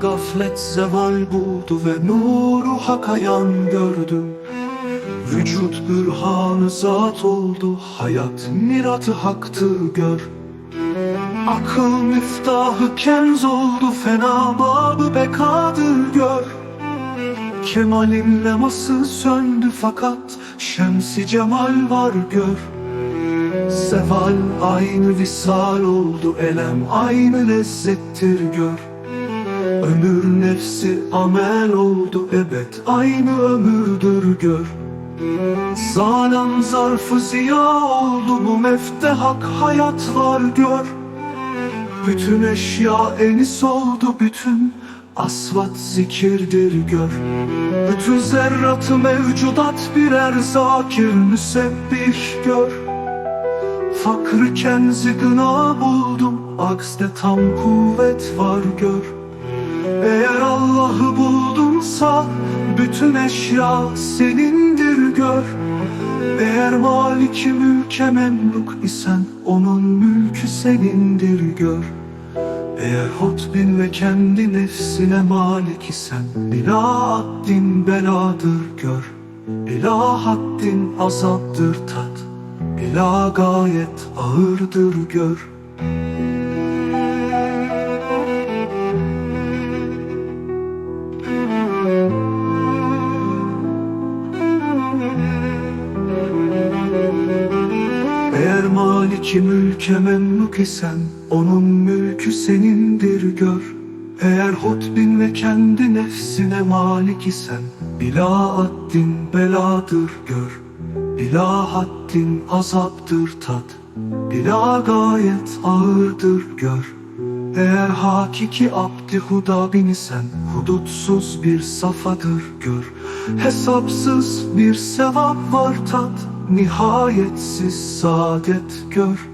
gaflet zeval buldu ve nuru hak ayan gördü. Vücut bürhanı zat oldu hayat miratı haktı gör. Akıl miftahı kenz oldu fena babı bekadır gör. Kemalin leması söndü fakat şemsi cemal var gör. Seval aynı visal oldu elem aynı lezzettir gör Ömür nefsi amel oldu ebed aynı ömürdür gör. Zalim zarfı ziya oldu bu meftehak hayat var gör. Bütün eşya enis oldu bütün asvat zikirdir gör. Bütün zerratı mevcudat birer zakir müsebbih gör. Fakrı kenzi gına buldum Aksde tam kuvvet var gör Eğer Allah'ı buldunsa Bütün eşya senindir gör. Eğer maliki mülke memluk isen Onun mülkü senindir gör. Eğer hutbin ve kendi nefsine malik isen Bila beladır gör. Bila haddin azaptır tat. Bila gayet ağırdır gör maliki mülke memluk Onun mülkü senindir gör. Eğer hutbin ve kendi nefsine malik isen Bila haddin beladır gör. Bila haddin azaptır tat Bila gayet ağırdır gör Eğer hakiki abdi huda bin isen Hudutsuz bir safadır gör. Hesapsız bir sevap var tat Nihayetsiz saadet gör